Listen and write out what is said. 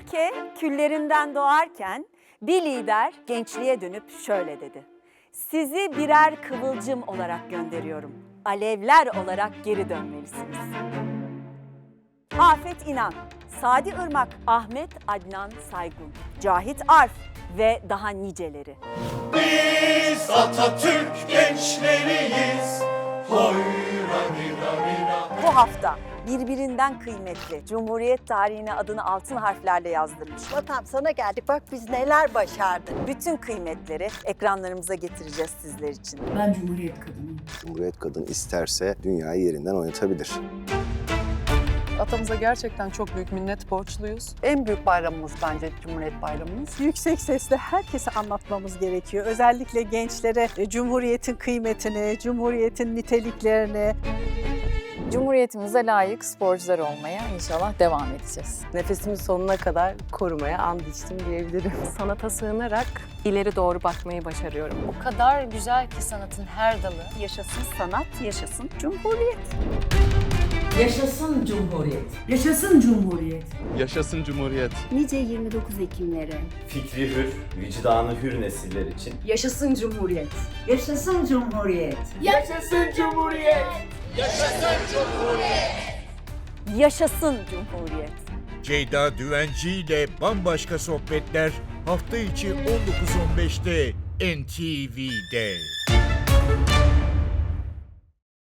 ülke küllerinden doğarken bir lider gençliğe dönüp şöyle dedi. Sizi birer kıvılcım olarak gönderiyorum. Alevler olarak geri dönmelisiniz. Afet İnan, Sadi Irmak, Ahmet Adnan Saygun, Cahit Arf ve daha niceleri. Biz Atatürk gençleriyiz. Hoyra bira bira. Bu hafta birbirinden kıymetli, Cumhuriyet tarihine adını altın harflerle yazdırmış. Vatan sana geldik bak biz neler başardık. Bütün kıymetleri ekranlarımıza getireceğiz sizler için. Ben Cumhuriyet kadınıyım. Cumhuriyet kadın isterse dünyayı yerinden oynatabilir. Atamıza gerçekten çok büyük minnet borçluyuz. En büyük bayramımız bence Cumhuriyet Bayramımız. yüksek sesle herkese anlatmamız gerekiyor. Özellikle gençlere e, Cumhuriyet'in kıymetini, Cumhuriyet'in niteliklerini, Cumhuriyetimize layık sporcular olmaya inşallah devam edeceğiz. Nefesimin sonuna kadar korumaya and içtim diyebilirim. Sanata sığınarak ileri doğru bakmayı başarıyorum. O kadar güzel ki sanatın her dalı. Yaşasın sanat, yaşasın Cumhuriyet. Yaşasın Cumhuriyet. Yaşasın Cumhuriyet. Yaşasın Cumhuriyet. Nice 29 Ekimlere. Fikri hür, vicdanı hür nesiller için. Yaşasın Cumhuriyet. Yaşasın Cumhuriyet. Yaşasın Cumhuriyet! Yaşasın Cumhuriyet. Ceyda Düvenci ile bambaşka sohbetler hafta içi 19.15'te NTV'de.